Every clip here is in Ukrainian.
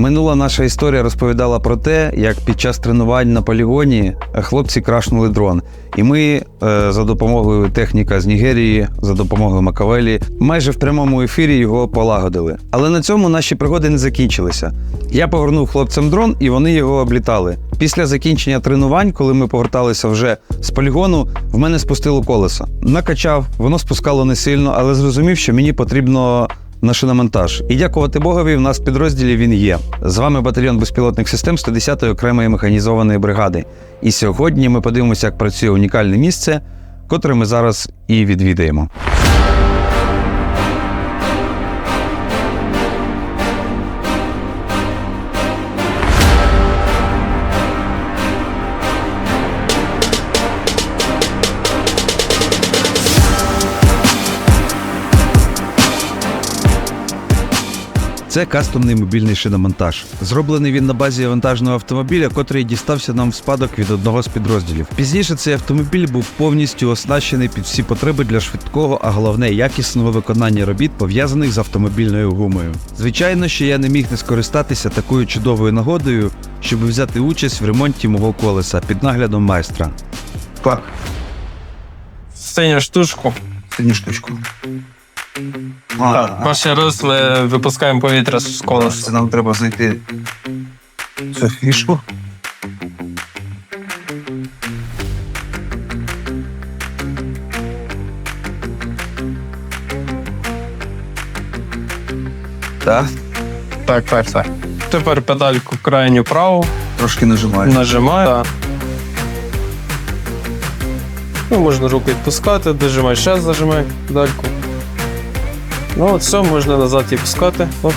Минула наша історія розповідала про те, як під час тренувань на полігоні хлопці крашнули дрон. І ми е, за допомогою техніка з Нігерії, за допомогою Макавелі, майже в прямому ефірі його полагодили. Але на цьому наші пригоди не закінчилися. Я повернув хлопцям дрон, і вони його облітали. Після закінчення тренувань, коли ми поверталися вже з полігону, в мене спустило колесо. Накачав, воно спускало не сильно, але зрозумів, що мені потрібно на шиномонтаж. І дякувати Богові, в нас в підрозділі він є. З вами батальйон безпілотних систем 110-ї окремої механізованої бригади. І сьогодні ми подивимося, як працює унікальне місце, котре ми зараз і відвідаємо. Це кастомний мобільний шиномонтаж. Зроблений він на базі вантажного автомобіля, котрий дістався нам в спадок від одного з підрозділів. Пізніше цей автомобіль був повністю оснащений під всі потреби для швидкого, а головне якісного виконання робіт, пов'язаних з автомобільною гумою. Звичайно, що я не міг не скористатися такою чудовою нагодою, щоб взяти участь в ремонті мого колеса під наглядом майстра. Синю штучку. синю штучку. Так, перший раз ми випускаємо повітря з колеса. Це нам треба знайти цю фішку. Так, Так, так, так. Тепер педальку крайню праву трошки нажимаю. нажимаю. Так. Ну, можна руку відпускати, дожимай, ще зажимай педальку. Ну, от все, можна назад і пускати. Оп.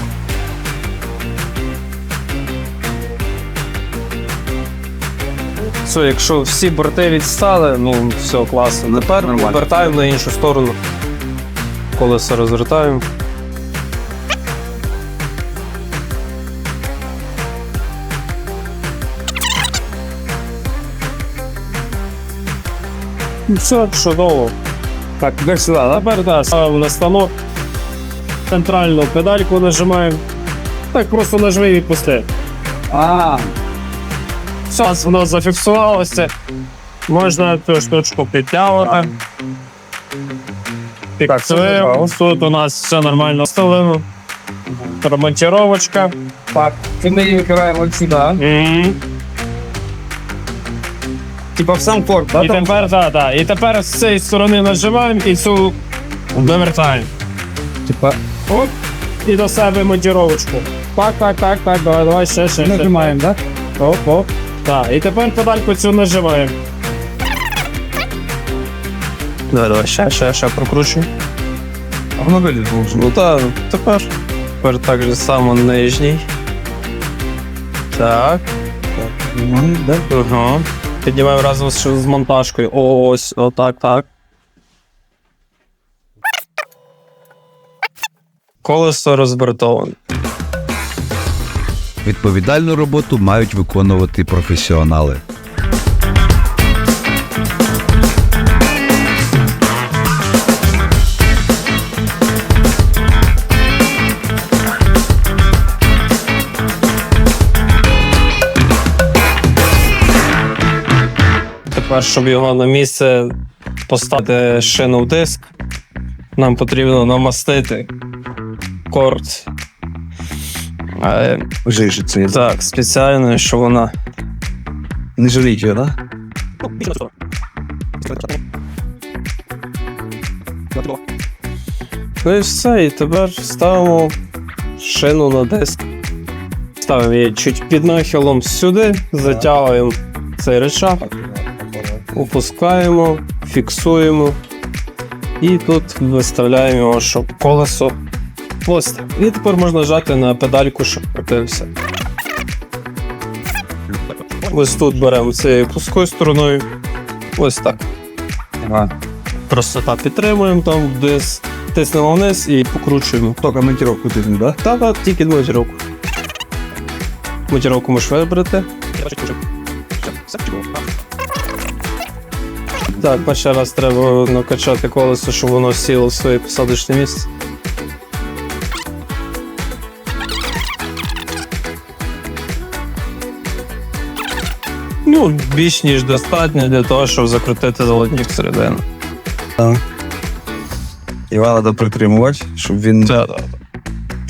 Все, якщо всі борти відстали, ну все, класно. Тепер повертаємо на іншу сторону. Колесо розвертаємо. Ну, Все, чудово. Так, як сюди, тепер да, ставимо на станок. Центральну педальку нажимаємо. Так, просто нажми і відпусти. А, Зараз воно зафіксувалося. Можна цю штучку підтягувати. Фіксуємо. Тут у нас все нормально вставлено. Ремонтировочка. Так, і ми її викриваємо сюди. Мгм. Типа в сам корт, І тепер, да, да. І тепер з цієї сторони нажимаємо і цю довертаємо. Типа, Оп. І до себе монтировочку. Так, так, так, так, давай, давай, ще, ще. ще. нажимаємо, так? Оп, оп. Так, і тепер педальку цю нажимаємо. Давай, давай, ще, ще, ще прокручуй. а воно вилізло вже. Ну так, тепер. Тепер так же само нижній. Так. Нормально, да? Ага. Піднімаємо разом з, з монтажкою. Ось, отак, так. Колесо розбертоване. Відповідальну роботу мають виконувати професіонали. Тепер, щоб його на місце поставити шину в диск, нам потрібно намастити корд. Е, Жижі це. Так, спеціально, що вона. Не жаліть його, да? Ну і все, і тепер ставимо шину на диск. Ставимо її чуть під нахилом сюди, затягуємо цей речах, опускаємо, фіксуємо. І тут виставляємо його, щоб колесо ось. І тепер можна нажати на педальку, щоб крутився. Ось тут беремо цією пускою стороною. Ось так. Ага. Просто так підтримуємо там десь, тиснемо вниз і покручуємо. Тільки монтировку тисну, да? Та, та тільки монтировку. Монтировку можеш вибрати. Так, перший раз треба накачати колесо, щоб воно сіло в своє посадочне місце. Ну, більш ніж достатньо для того, щоб закрутити золотник всередину. Його треба притримувати, щоб він. Це, да.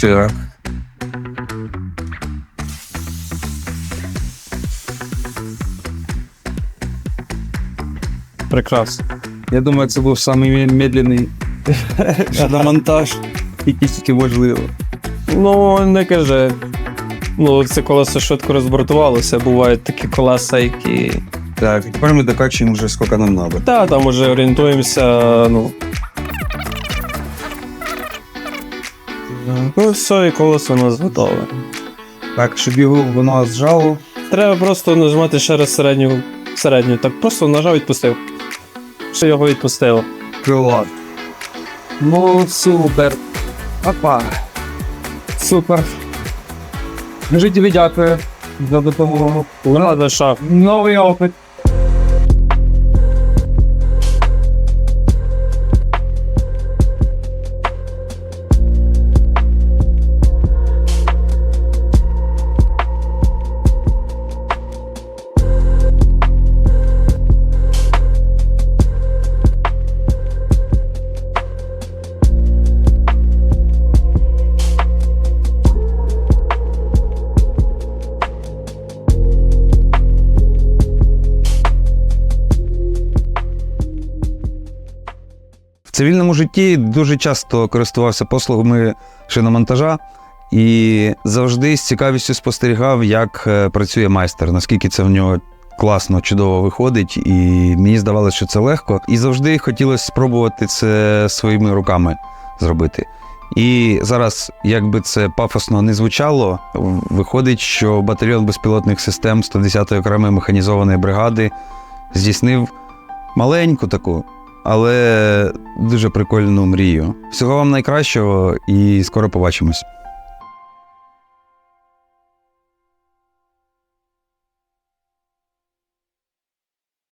Так. Прекрасно. Я думаю, це був самий медленний монтаж, який тільки можливо. Ну, не кажи. Ну, це колесо швидко розбортувалося. Бувають такі колеса, які. Так, тепер ми докачуємо вже скільки нам треба. Та, там уже орієнтуємося, ну. Ну, все, і колесо у нас готове. Так, щоб його воно зжало. Треба просто нажимати ще раз середню. середню. Так просто нажав відпустив. Що його відпустило. Крила. Ну, супер. Опа. Супер. Дуже тобі дякую за допомогу. Новий опит. Цивільному житті дуже часто користувався послугами шиномонтажа і завжди з цікавістю спостерігав, як е, працює майстер, наскільки це в нього класно, чудово виходить, і мені здавалося, що це легко. І завжди хотілося спробувати це своїми руками зробити. І зараз, як би це пафосно не звучало, виходить, що батальйон безпілотних систем 110-ї окремої механізованої бригади здійснив маленьку таку, але дуже прикольну мрію. Всього вам найкращого і скоро побачимось.